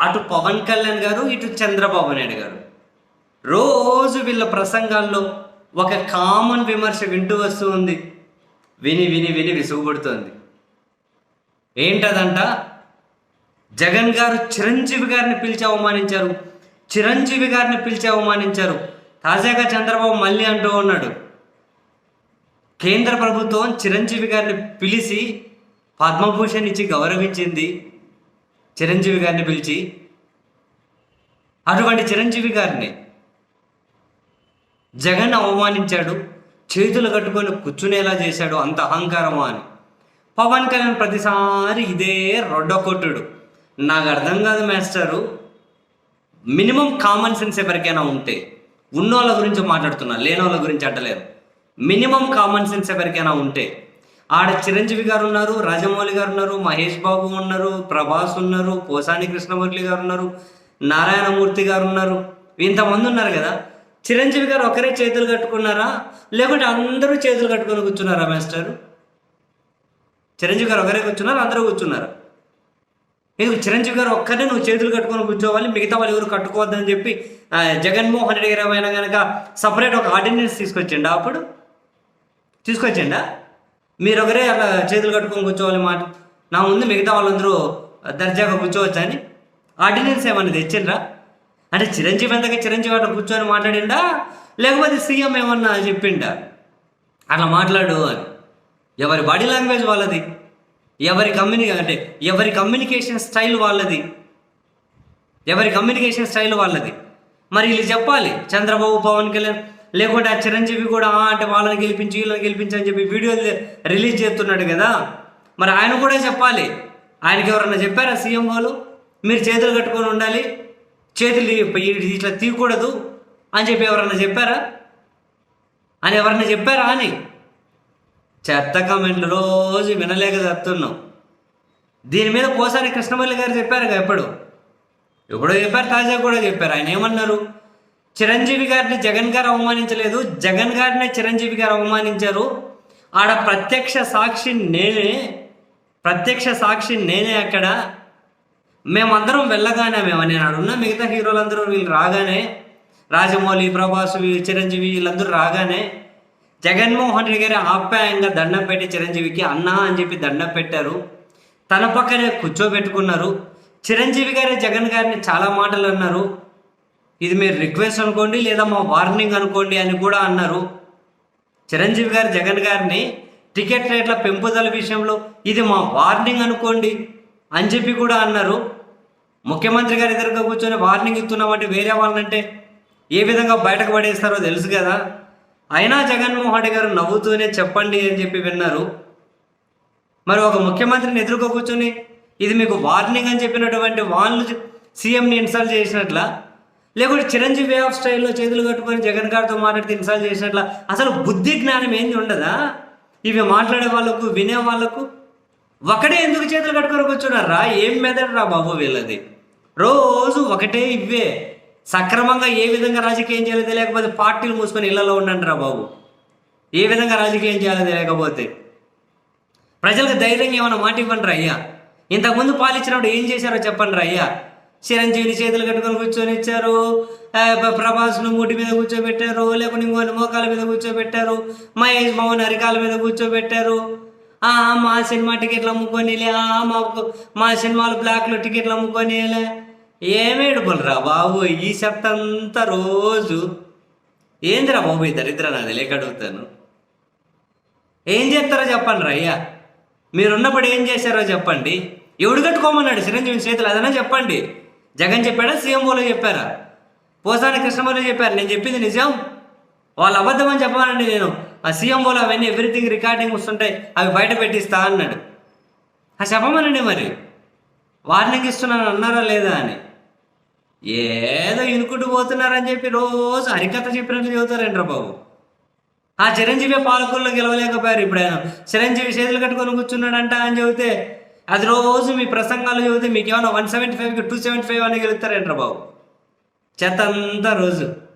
అటు పవన్ కళ్యాణ్ గారు ఇటు చంద్రబాబు నాయుడు గారు. రోజు వీళ్ళ ప్రసంగాల్లో ఒక కామన్ విమర్శ వింటూ వస్తూ ఉంది. విని విని విని విసుగుపడుతోంది. ఏంటదంట? జగన్ గారు చిరంజీవి గారిని పిలిచి అవమానించారు. చిరంజీవి గారిని పిలిచి అవమానించారు. తాజాగా చంద్రబాబు మళ్ళీ అంటూ ఉన్నాడు. కేంద్ర ప్రభుత్వం చిరంజీవి గారిని పిలిచి పద్మభూషణ్ ఇచ్చి గౌరవించింది. చిరంజీవి గారిని పిలిచి అటువంటి చిరంజీవి గారిని జగన్ అవమానించాడు చేతులు కట్టుకొని కూర్చునేలా చేశాడు అంత అహంకారమా అని. పవన్ కళ్యాణ్ ప్రతిసారి ఇదే రొడ్డకొట్టుడు. నాకు అర్థం కాదు మాస్టరు. మినిమం కామన్ సెన్స్ ఎవరికైనా ఉంటే ఉన్నోళ్ళ గురించి మాట్లాడుతున్నా లేనోళ్ళ గురించి అంటలేరు మినిమం కామన్ సెన్స్ ఎవరికైనా ఉంటే ఆడ చిరంజీవి గారు ఉన్నారు రాజమౌళి గారు ఉన్నారు మహేష్ బాబు ఉన్నారు ప్రభాస్ ఉన్నారు పోసాని కృష్ణమురళి గారు ఉన్నారు నారాయణమూర్తి గారు ఉన్నారు. ఇంతమంది ఉన్నారు కదా? చిరంజీవి గారు ఒకరే చేతులు కట్టుకున్నారా? లేకుంటే అందరూ చేతులు కట్టుకొని కూర్చున్నారా మాస్టర్? చిరంజీవి గారు ఒకరే కూర్చున్నారు అందరూ కూర్చున్నారు? ఎందుకు చిరంజీవి గారు ఒక్కరే నువ్వు చేతులు కట్టుకొని కూర్చోవాలి మిగతా వాళ్ళు ఎవరు కట్టుకోవద్దని చెప్పి జగన్మోహన్ రెడ్డి గారు ఏమైనా కనుక సపరేట్ ఒక ఆర్డినెన్స్ తీసుకొచ్చిండా అప్పుడు? తీసుకొచ్చిండా? మీరు ఒకరే అట్లా చేతులు కట్టుకొని కూర్చోవాలి మాట. నా ముందు మిగతా వాళ్ళందరూ దర్జాగా కూర్చోవచ్చని అని? ఆర్డినెన్స్ ఏమైనా తెచ్చిండ్రా? అంటే చిరంజీవి అంతగా చిరంజీవి అట్లా కూర్చొని మాట్లాడిండా? లేకపోతే సీఎం ఏమన్నా చెప్పిండా? అట్లా మాట్లాడు అని. ఎవరి బాడీ లాంగ్వేజ్ వాళ్ళది. ఎవరి కమ్యూని అంటే ఎవరి కమ్యూనికేషన్ స్టైల్ వాళ్ళది. ఎవరి కమ్యూనికేషన్ స్టైల్ వాళ్ళది. మరి వీళ్ళు చెప్పాలి. చంద్రబాబు పవన్ కళ్యాణ్ లేకుంటే ఆ చిరంజీవి కూడా అంటే వాళ్ళని గెలిపించి వీళ్ళని గెలిపించి అని చెప్పి వీడియోలు రిలీజ్ చేస్తున్నాడు కదా. మరి ఆయన కూడా చెప్పాలి. ఆయనకి ఎవరన్నా చెప్పారా సీఎం వాళ్ళు? మీరు చేతులు కట్టుకొని ఉండాలి. చేతులు ఇట్లా తీయకూడదు అని చెప్పి ఎవరన్నా చెప్పారా? అని ఎవరన్నా చెప్పారా అని? చెత్త కామెంట్లు రోజు వినలేక చెప్తున్నాం. దీని మీద పోసాని కృష్ణమల్లి గారు చెప్పారు ఎప్పుడు? ఎప్పుడో చెప్పారు తాజా కూడా చెప్పారు. ఆయన ఏమన్నారు? చిరంజీవి గారిని జగన్ గారు అవమానించలేదు. జగన్ గారినే చిరంజీవి గారు అవమానించారు. ఆడ ప్రత్యక్ష సాక్షి నేనే ప్రత్యక్ష సాక్షి నేనే అక్కడ. మేమందరం వెళ్ళగానే మేము నేను ఆడున్న మిగతా హీరోలందరూ వీళ్ళు రాగానే రాజమౌళి ప్రభాస్ వీ- చిరంజీవి వీళ్ళందరూ రాగానే జగన్మోహన్ రెడ్డి గారి ఆప్యాయంగా దండం పెట్టి చిరంజీవికి అన్నా అని చెప్పి దండం పెట్టారు. తన పక్కనే కూర్చోబెట్టుకున్నారు. చిరంజీవి గారే జగన్ గారిని చాలా మాటలు అన్నారు. ఇది మీరు రిక్వెస్ట్ అనుకోండి లేదా మా వార్నింగ్ అనుకోండి అని కూడా అన్నారు. చిరంజీవి గారు జగన్ గారిని టికెట్ రేట్ల పెంపుదల విషయంలో ఇది మా వార్నింగ్ అనుకోండి. అని చెప్పి కూడా అన్నారు. ముఖ్యమంత్రి గారి ఎదురుగా కూర్చొని వార్నింగ్ ఇస్తున్నామంటే వేరే వాళ్ళంటే ఏ విధంగా బయటకు పడేస్తారో తెలుసు కదా. అయినా జగన్మోహన్ రెడ్డి గారు నవ్వుతూనే చెప్పండి అని చెప్పి విన్నారు. మరి ఒక ముఖ్యమంత్రిని ఎదురుగా కూర్చొని ఇది మీకు వార్నింగ్ అని చెప్పినటువంటి వాళ్ళు సీఎంని ఇన్సల్ట్ చేసినట్ల లేకుంటే చిరంజీవి వే ఆఫ్ స్టైల్లో చేతులు కట్టుకొని జగన్ గారితో మాట్లాడితే ఇన్సల్ట్ చేసినట్ల అసలు బుద్ధి జ్ఞానం ఏంది ఉండదా? ఇవి మాట్లాడే వాళ్ళకు వినే వాళ్ళకు ఒకటే ఎందుకు చేతులు కట్టుకొని కూర్చున్నారా ఏం మెదడు రా బాబు వీళ్ళది? రోజు ఒకటే ఇవే సక్రమంగా ఏ విధంగా రాజకీయం చేయాలో తెలియకపోతే పార్టీలు మూసుకొని ఇళ్ళలో ఉండండి రా బాబు. ఏ విధంగా రాజకీయం చేయాలో తెలియకపోతే. ప్రజలకు ధైర్యంగా ఏమైనా మాట ఇవ్వండి రా అయ్యా? ఇంతకుముందు పాలిచ్చినప్పుడు ఏం చేశారో చెప్పండి రా అయ్యా? చిరంజీవిని చేతులు కట్టుకొని కూర్చొని ఇచ్చారు. ప్రభాస్ను మూటి మీద కూర్చోబెట్టారు. లేకుంటే ఇంకోని మోకాల మీద కూర్చోబెట్టారు. మహేష్ మౌన్ అరికాల మీద కూర్చోబెట్టారు. మా సినిమా టికెట్లు అమ్ముకొని మాకు ఆ, మా మా సినిమాలు బ్లాక్లో టికెట్లు అమ్ముకొని లే. బాబు? ఈ అంతా రోజు. ఏందిరా బాబు ఈ దరిద్ర నాది? లేక అడుగుతాను. ఏం చేస్తారో చెప్పండి రా అయ్యా. మీరున్నప్పుడు ఏం చేశారో చెప్పండి. ఎవడు కట్టుకోమన్నాడు? చిరంజీవి చేతులు అదనా చెప్పండి. జగన్ చెప్పాడా? సీఎం వాళ్ళు చెప్పారా? పోసాని కృష్ణమూర్తి చెప్పారు. నేను చెప్పింది నిజం. వాళ్ళు అబద్ధమని చెప్పానండి నేను. ఆ సీఎం అవన్నీ ఎవ్రీథింగ్ రికార్డింగ్ వస్తుంటాయి అవి బయట పెట్టిస్తా అన్నాడు. ఆ చెప్పమనండి మరి? వార్నింగ్ ఇస్తున్నాను అన్నారా లేదా అని. ఏదో ఇనుకుంటూ పోతున్నారని చెప్పి రోజు హరికథ చెప్పినట్లు చెబుతారండి బాబు? ఆ చిరంజీవి పాలకుల్లో గెలవలేకపోయారు ఇప్పుడు ఆయన చిరంజీవి చేతులు కట్టుకొని కూర్చున్నాడంట అని చెబితే అది రోజు మీ ప్రసంగాలు చెబితే మీకు ఏమైనా వన్ సెవెంటీ ఫైవ్కి టూ సెవెంటీ ఫైవ్ అని గెలుస్తారంటారు బాబు? చెత్త అంతా రోజు.